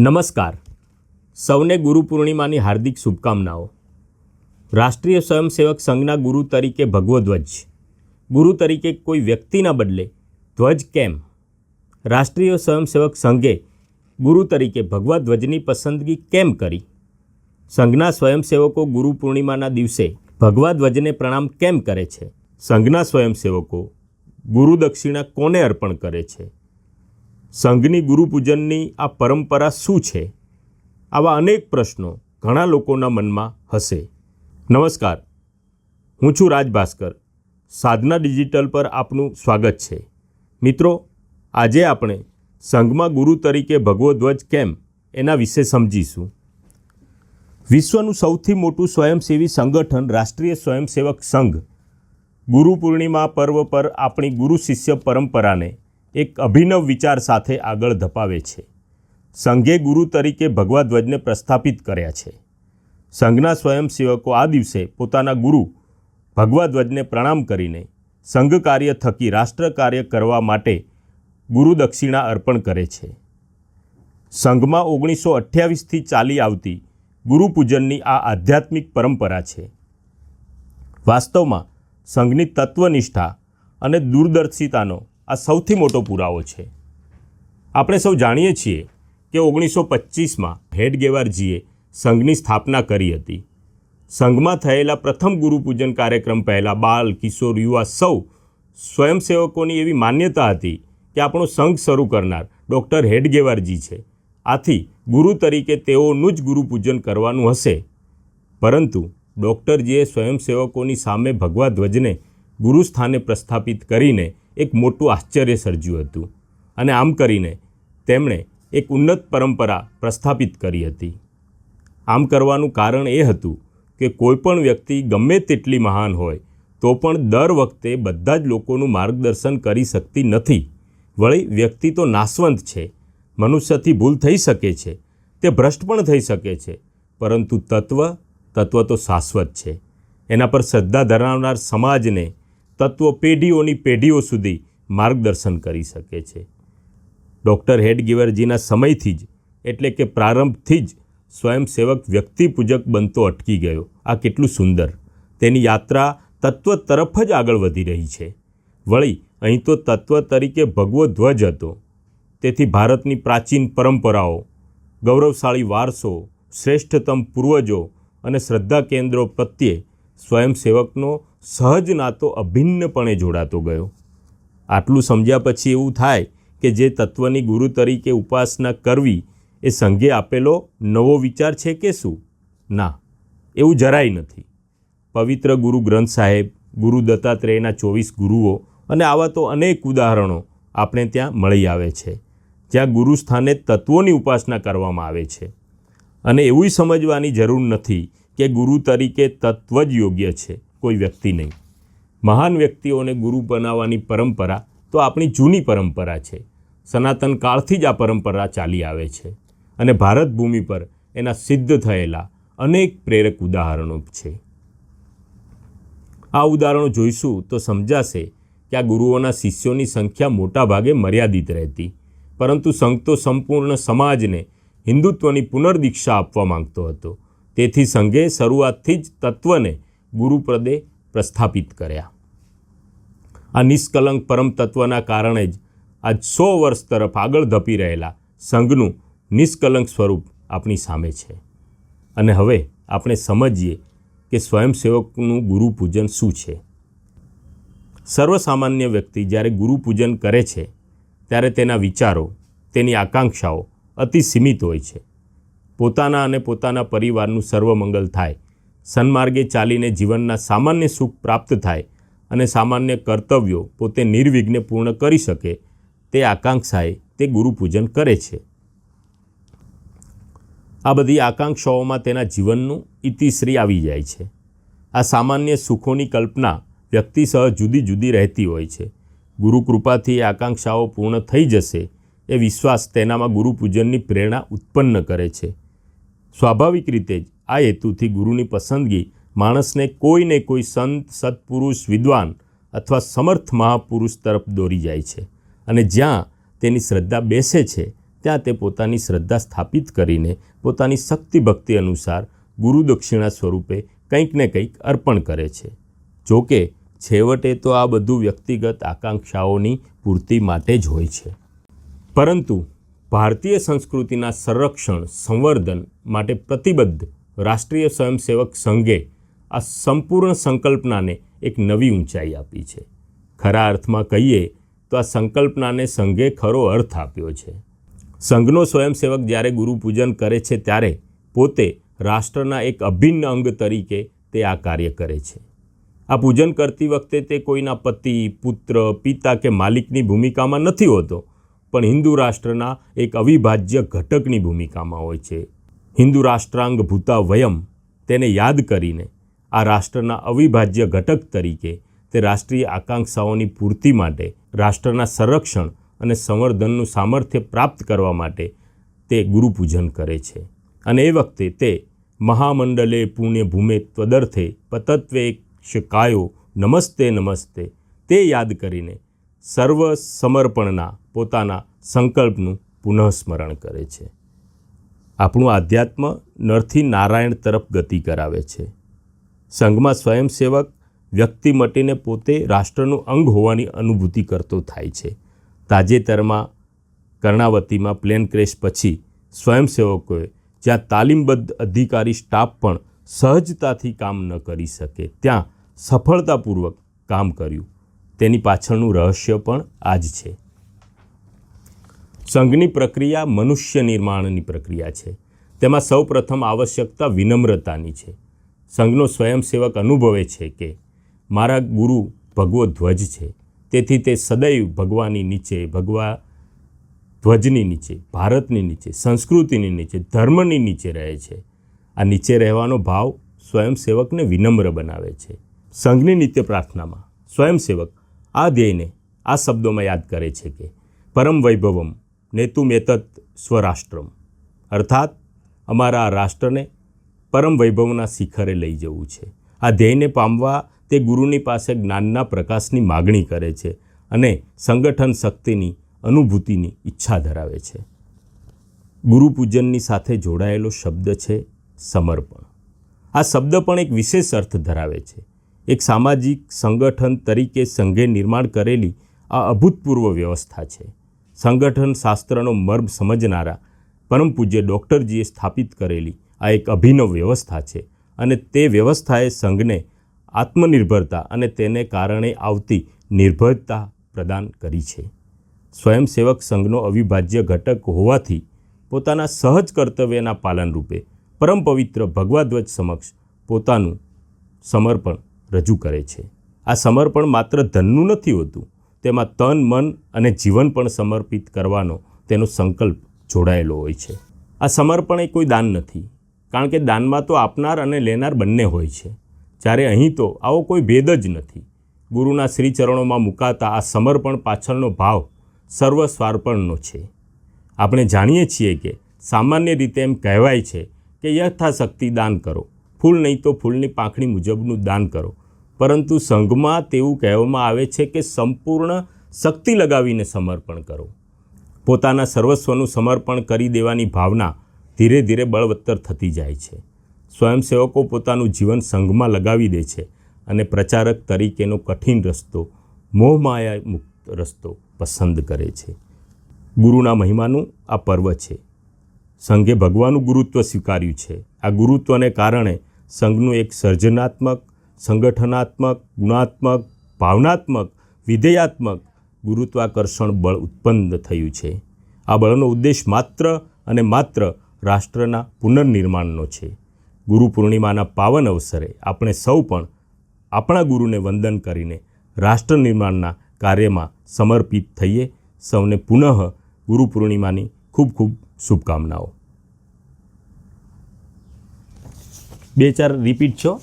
નમસ્કાર. સૌને ગુરુ પૂર્ણિમાની હાર્દિક શુભકામનાઓ. રાષ્ટ્રીય સ્વયંસેવક સંઘના ગુરુ તરીકે ભગવો ધ્વજ. ગુરુ તરીકે કોઈ વ્યક્તિના બદલે ધ્વજ કેમ? રાષ્ટ્રીય સ્વયંસેવક સંઘે ગુરુ તરીકે ભગવા ધ્વજની પસંદગી કેમ કરી? સંઘના સ્વયંસેવકો ગુરુ પૂર્ણિમાના દિવસે ભગવા ધ્વજને પ્રણામ કેમ કરે છે? સંઘના સ્વયંસેવકો ગુરુ દક્ષિણા કોને અર્પણ કરે છે? સંઘની ગુરુપૂજનની આ પરંપરા શું છે? આવા અનેક પ્રશ્નો ઘણા લોકોના મનમાં હશે. નમસ્કાર, હું છું રાજ ભાસ્કર સાધના ડિજિટલ પર આપનું સ્વાગત છે. મિત્રો, આજે આપણે સંઘમાં ગુરુ તરીકે ભગવો ધ્વજ કેમ એના વિશે સમજીશું. વિશ્વનું સૌથી મોટું સ્વયંસેવી સંગઠન રાષ્ટ્રીય સ્વયંસેવક સંઘ ગુરુ પૂર્ણિમા પર્વ પર આપણી ગુરુ શિષ્ય પરંપરાને એક અભિનવ વિચાર સાથે આગળ ધપાવે છે. સંઘે ગુરુ તરીકે ભગવા ધ્વજને પ્રસ્થાપિત કર્યા છે. સંઘના સ્વયંસેવકો આ દિવસે પોતાના ગુરુ ભગવા ધ્વજને પ્રણામ કરીને સંઘ કાર્ય થકી રાષ્ટ્ર કાર્ય કરવા માટે ગુરુ દક્ષિણા અર્પણ કરે છે. સંઘમાં ઓગણીસો અઠ્યાવીસથી ચાલી આવતી ગુરુ પૂજનની આ આધ્યાત્મિક પરંપરા છે. વાસ્તવમાં સંઘની તત્વનિષ્ઠા અને દૂરદર્શિતાનો આ સૌથી મોટો પુરાવો છે. આપણે સૌ જાણીએ છીએ કે ઓગણીસો પચીસમાં હેડગેવારજીએ સંઘની સ્થાપના કરી હતી. સંઘમાં થયેલા પ્રથમ ગુરુપૂજન કાર્યક્રમ પહેલાં બાળ કિશોર, યુવા સૌ સ્વયંસેવકોની એવી માન્યતા હતી કે આપણો સંઘ શરૂ કરનાર ડૉક્ટર હેડગેવારજી છે. આથી ગુરુ તરીકે તેઓનું જ ગુરુપૂજન કરવાનું હશે. પરંતુ ડૉક્ટરજીએ સ્વયંસેવકોની સામે ભગવા ધ્વજને ગુરુસ્થાને પ્રસ્થાપિત કરીને એક મોટું આશ્ચર્ય સર્જ્યું હતું. અને આમ કરીને તેમણે એક ઉન્નત પરંપરા પ્રસ્થાપિત કરી હતી. આમ કરવાનું કારણ એ હતું કે કોઈપણ વ્યક્તિ ગમે તેટલી મહાન હોય, તો પણ દર વખતે બધા જ લોકોનું માર્ગદર્શન કરી શકતી નથી. વળી, વ્યક્તિ તો નાશવંત છે, મનુષ્યથી ભૂલ થઈ શકે છે, તે ભ્રષ્ટ પણ થઈ શકે છે, પરંતુ તત્વ તત્વ તો શાશ્વત છે. એના પર શ્રદ્ધા ધરાવનાર સમાજને તત્વો પેઢીઓની પેઢીઓ સુધી માર્ગદર્શન કરી શકે છે. ડૉક્ટર હેડગીવરજીના સમયથી જ, એટલે કે પ્રારંભથી જ, સ્વયંસેવક વ્યક્તિપૂજક બનતો અટકી ગયો. આ કેટલું સુંદર. તેની યાત્રા તત્વ તરફ જ આગળ વધી રહી છે. વળી, અહીં તો તત્વ તરીકે ભગવો ધ્વજ હતો. તેથી ભારતની પ્રાચીન પરંપરાઓ, ગૌરવશાળી વારસો, શ્રેષ્ઠતમ પૂર્વજો અને શ્રદ્ધા કેન્દ્રો પ્રત્યે સ્વયંસેવકનો સહજ નાતો અભિન્નપણે જોડાતો ગયો. આટલું સમજ્યા પછી એવું થાય કે જે તત્વની ગુરુ તરીકે ઉપાસના કરવી એ સંઘે આપેલો નવો વિચાર છે કે શું? ના, એવું જરાય નથી. પવિત્ર ગુરુ ગ્રંથ સાહેબ, ગુરુ દત્તાત્રેયના ચોવીસ ગુરુઓ અને આવા તો અનેક ઉદાહરણો આપણે ત્યાં મળી આવે છે, જ્યાં ગુરુ સ્થાને તત્વોની ઉપાસના કરવામાં આવે છે. અને એવું સમજવાની જરૂર નથી કે ગુરુ તરીકે તત્વ જ યોગ્ય છે. કોઈ વ્યક્તિ નહીં. મહાન વ્યક્તિઓને ગુરુ બનાવવાની પરંપરા તો આપણી જૂની પરંપરા છે. સનાતન કાળથી જ આ પરંપરા ચાલી આવે છે અને ભારત ભૂમિ પર એના સિદ્ધ થયેલા અનેક પ્રેરક ઉદાહરણો છે. આ ઉદાહરણો જોઈશું તો સમજાશે કે આ ગુરુઓના શિષ્યોની સંખ્યા મોટા ભાગે મર્યાદિત રહેતી, પરંતુ સંઘ તો સંપૂર્ણ સમાજને હિન્દુત્વની પુનર્દીક્ષા આપવા માંગતો હતો. તેથી સંઘે શરૂઆતથી જ તત્વને ગુરુપ્રદે પ્રસ્થાપિત કર્યા. આ નિષ્કલંક પરમ તત્વના કારણે જ આજ સો વર્ષ તરફ આગળ ધપી રહેલા સંઘનું નિષ્કલંક સ્વરૂપ આપણી સામે છે. અને હવે આપણે સમજીએ કે સ્વયંસેવકનું ગુરુ પૂજન શું છે. સર્વસામાન્ય વ્યક્તિ જ્યારે ગુરુ પૂજન કરે છે, ત્યારે તેના વિચારો, તેની આકાંક્ષાઓ અતિ સીમિત હોય છે. પોતાના અને પોતાના પરિવારનું સર્વમંગલ થાય સન્માર્ગે ચાલીને જીવનના સામાન્ય સુખ પ્રાપ્ત થાય અને સામાન્ય કર્તવ્યો પોતે નિર્વિઘ્ને પૂર્ણ કરી શકે, તે આકાંક્ષાએ તે ગુરુપૂજન કરે છે. આ બધી આકાંક્ષાઓમાં તેના જીવનનું ઇતિશ્રી આવી જાય છે. આ સામાન્ય સુખોની કલ્પના વ્યક્તિ સહ જુદી જુદી રહેતી હોય છે. ગુરુ કૃપાથી એ આકાંક્ષાઓ પૂર્ણ થઈ જશે એ વિશ્વાસ તેનામાં ગુરુપૂજનની પ્રેરણા ઉત્પન્ન કરે છે. સ્વાભાવિક રીતે જ આ હેતુથી ગુરુની પસંદગી માણસને કોઈને કોઈ સંત, સત્પુરુષ, વિદ્વાન અથવા સમર્થ મહાપુરુષ તરફ દોરી જાય છે અને જ્યાં તેની શ્રદ્ધા બેસે છે, ત્યાં તે પોતાની શ્રદ્ધા સ્થાપિત કરીને પોતાની શક્તિ ભક્તિ અનુસાર ગુરુ દક્ષિણા સ્વરૂપે કંઈક ને કંઈક અર્પણ કરે છે. જોકે છેવટે તો આ બધું વ્યક્તિગત આકાંક્ષાઓની પૂર્તિ માટે જ હોય છે. પરંતુ ભારતીય સંસ્કૃતિના સંરક્ષણ, સંવર્ધન માટે પ્રતિબદ્ધ રાષ્ટ્રીય સ્વયંસેવક સંઘે આ સંપૂર્ણ સંકલ્પનાને એક નવી ઊંચાઈ આપી છે. ખરા અર્થમાં કહીએ તો આ સંકલ્પનાને સંઘે ખરો અર્થ આપ્યો છે. સંઘનો સ્વયંસેવક જ્યારે ગુરુપૂજન કરે છે ત્યારે પોતે રાષ્ટ્રના એક અભિન્ન અંગ તરીકે તે આ કાર્ય કરે છે. આ પૂજન કરતી વખતે તે કોઈના પતિ, પુત્ર, પિતા કે માલિકની ભૂમિકામાં નથી હોતો. પણ હિન્દુ રાષ્ટ્રના એક અવિભાજ્ય ઘટકની ભૂમિકામાં હોય છે. હિન્દુ રાષ્ટ્રાંગ ભૂતા વયમ તેને યાદ કરીને આ રાષ્ટ્રના અવિભાજ્ય ઘટક તરીકે તે રાષ્ટ્રીય આકાંક્ષાઓની પૂર્તિ માટે, રાષ્ટ્રના સંરક્ષણ અને સંવર્ધનનું સામર્થ્ય પ્રાપ્ત કરવા માટે તે ગુરુપૂજન કરે છે. અને એ વખતે તે મહામંડલે પુણ્યભૂમે ત્વદર્થે પતત્વે શકાયો નમસ્તે નમસ્તે તે યાદ કરીને સર્વ સમર્પણના પોતાના સંકલ્પનું પુનઃસ્મરણ કરે છે. આપણું આધ્યાત્મ નરથી નારાયણ તરફ ગતિ કરાવે છે. સંઘમાં સ્વયંસેવક વ્યક્તિ મટીને પોતે રાષ્ટ્રનું અંગ હોવાની અનુભૂતિ કરતો થાય છે. તાજેતરમાં કર્ણાવતીમાં પ્લેન ક્રેશ પછી સ્વયંસેવકોએ જ્યાં તાલીમબદ્ધ અધિકારી સ્ટાફ પણ સહજતાથી કામ ન કરી શકે, ત્યાં સફળતાપૂર્વક કામ કર્યું. તેની પાછળનું રહસ્ય પણ આ જ છે. સંઘની પ્રક્રિયા મનુષ્ય નિર્માણની પ્રક્રિયા છે. તેમાં સૌપ્રથમ આવશ્યકતા વિનમ્રતાની છે. સંઘનો સ્વયંસેવક અનુભવે છે કે મારા ગુરુ ભગવો ધ્વજ છે. તેથી તે સદૈવ ભગવાની નીચે, ભગવા ધ્વજની નીચે, ભારતની નીચે, સંસ્કૃતિની નીચે, ધર્મની નીચે રહે છે. આ નીચે રહેવાનો ભાવ સ્વયંસેવકને વિનમ્ર બનાવે છે. સંઘની નિત્ય પ્રાર્થનામાં સ્વયંસેવક આ ધ્યેયને આ શબ્દોમાં યાદ કરે છે કે પરમ વૈભવમ નેતુમ એતત સ્વરાષ્ટ્રમ. અર્થાત, અમારા રાષ્ટ્રને પરમ વૈભવના શિખરે લઈ જવું છે. આ ધ્યેયને પામવા તે ગુરુની પાસે જ્ઞાનના પ્રકાશની માગણી કરે છે અને સંગઠન શક્તિની, અનુભૂતિની ઈચ્છા ધરાવે છે. ગુરુપૂજનની સાથે જોડાયેલો શબ્દ છે સમર્પણ. આ શબ્દ પણ એક વિશેષ અર્થ ધરાવે છે. એક સામાજિક સંગઠન તરીકે સંઘે નિર્માણ કરેલી આ અભૂતપૂર્વ વ્યવસ્થા છે. સંગઠન શાસ્ત્રનો મર્મ સમજનારા પરમ પૂજ્ય ડૉક્ટરજીએ સ્થાપિત કરેલી આ એક અભિનવ વ્યવસ્થા છે અને તે વ્યવસ્થાએ સંઘને આત્મનિર્ભરતા અને તેને કારણે આવતી નિર્ભરતા પ્રદાન કરી છે. સ્વયંસેવક સંઘનો અવિભાજ્ય ઘટક હોવાથી પોતાના સહજ કર્તવ્યના પાલનરૂપે પરમ પવિત્ર ભગવાધ્વજ સમક્ષ પોતાનું સમર્પણ રજૂ કરે છે. આ સમર્પણ માત્ર ધનનું નથી હોતું તેમાં તન, મન અને જીવન પણ સમર્પિત કરવાનો તેનો સંકલ્પ જોડાયેલો હોય છે. આ સમર્પણ એ કોઈ દાન નથી, કારણ કે દાનમાં તો આપનાર અને લેનાર બંને હોય છે. જ્યારે અહીં તો આવો કોઈ ભેદ જ નથી. ગુરુના શ્રીચરણોમાં મુકાતા આ સમર્પણ પાછળનો ભાવ સર્વ સ્વાર્પણનો છે. આપણે જાણીએ છીએ કે સામાન્ય રીતે એમ કહેવાય છે કે યથાશક્તિ દાન કરો. ફૂલ નહીં તો ફૂલની પાંખડી મુજબનું દાન કરો. પરંતુ સંઘમાં તેવું કહેવામાં આવે છે કે સંપૂર્ણ શક્તિ લગાવીને સમર્પણ કરો. પોતાના સર્વસ્વનું સમર્પણ કરી દેવાની ભાવના ધીરે ધીરે બળવત્તર થતી જાય છે. સ્વયંસેવકો પોતાનું જીવન સંઘમાં લગાવી દે છે અને પ્રચારક તરીકેનો કઠિન રસ્તો મોહમાયા મુક્ત રસ્તો પસંદ કરે છે. ગુરુના મહિમાનું આ પર્વ છે. સંઘે ભગવાનનું ગુરુત્વ સ્વીકાર્યું છે. આ ગુરુત્વને કારણે સંઘનું એક સર્જનાત્મક સંગઠનાત્મક, ગુણાત્મક, ભાવનાત્મક, વિધેયાત્મક ગુરુત્વાકર્ષણ બળ ઉત્પન્ન થયું છે. આ બળનો ઉદ્દેશ માત્ર અને માત્ર રાષ્ટ્રના પુનર્નિર્માણનો છે. ગુરુ પૂર્ણિમાના પાવન અવસરે આપણે સૌ પણ આપણા ગુરુને વંદન કરીને રાષ્ટ્ર નિર્માણના કાર્યમાં સમર્પિત થઈએ. સૌને પુનઃ ગુરુ પૂર્ણિમાની ખૂબ ખૂબ શુભકામનાઓ. બે ચાર રિપીટ છો?